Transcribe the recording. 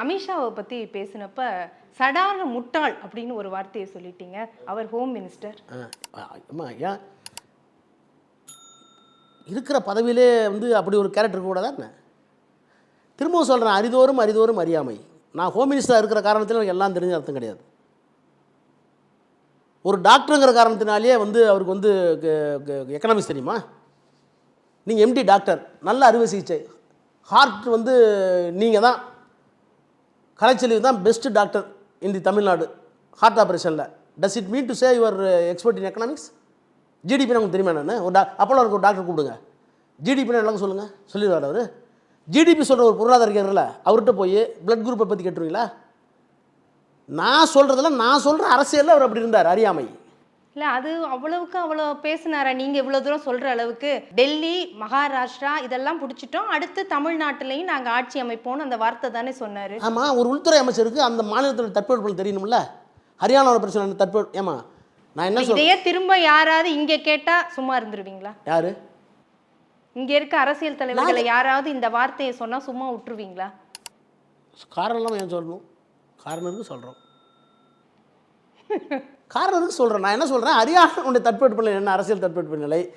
அமித்ஷாவை பற்றி பேசினப்ப சடார முட்டாள் அப்படின்னு ஒரு வார்த்தையை சொல்லிட்டீங்க. அவர் ஹோம் மினிஸ்டர் அம்மா ஐயா இருக்கிற பதவியிலே வந்து அப்படி ஒரு கேரக்டர் கூட என்ன? திரும்பவும் சொல்கிறேன் அரிதோறும் அரிதோறும் அறியாமை. நான் ஹோம் மினிஸ்டராக இருக்கிற காரணத்தில் எனக்கு எல்லாம் தெரிஞ்ச அர்த்தம் கிடையாது. ஒரு டாக்டருங்கிற காரணத்தினாலேயே வந்து அவருக்கு வந்து எக்கனாமிக்ஸ் தெரியுமா? நீங்கள் எம்டி டாக்டர் நல்ல அறுவை சிகிச்சை. ஹார்ட் வந்து நீங்கள் தான் கலைச்செல்வி தான் best doctor in the Tamil Nadu heart ஆப்ரேஷனில் does it mean to say your expert in economics GDP நமக்கு தெரியுமா நான் ஒரு டா அப்போலாம் இருக்க ஒரு டாக்டர் கூப்பிடுங்க. ஜிடிபி எல்லாம் சொல்லுங்கள் சொல்லிடுவார் அவர். ஜிடிபி சொல்கிற ஒரு பொருளாதார இருக்கார்ல அவர்கிட்ட போய் பிளட் குரூப்பை பற்றி கேட்டுருவீங்களா? நான் சொல்கிறதெல்லாம் நான் சொல்கிற அரசியலில் அவர் அப்படி இருந்தார் அறியாமை. இல்ல அது அவ்வளவுக்கு அவ்வளோ பேசினாரா? நீங்க இவ்வளவு தூரம் சொல்ற அளவுக்கு. டெல்லி மகாராஷ்டிரா இதெல்லாம் பிடிச்சிட்டோம். அடுத்து தமிழ்நாட்டிலையும் நாங்க ஆட்சி அமைப்போம்னு அந்த வார்த்தை தானே சொன்னாரு. ஆமாம் ஒரு உள்துறை அமைச்சருக்கு அந்த மாநிலத்தோட தட்பவெப்பம் தெரியணும்ல ஹரியானாவோட பிரச்சனை தட்ப ஏமா நான் என்ன இதையே திரும்ப யாராவது இங்க கேட்டா சும்மா இருந்துருவீங்களா? யார்? இங்க இருக்க அரசியல் தலைவர்களை யாராவது இந்த வார்த்தையை சொன்னா சும்மா விட்டுருவீங்களா காரணம் ஏன் சொல்லணும்? காரணம் இருக்கு சொல்கிறோம் காரணம் இருக்கு சொல்கிறேன் நான் என்ன சொல்கிறேன் ஹரியானாவுடைய தட்பவெப்பநிலை என்ன அரசியல் தட்பவெப்பநிலை?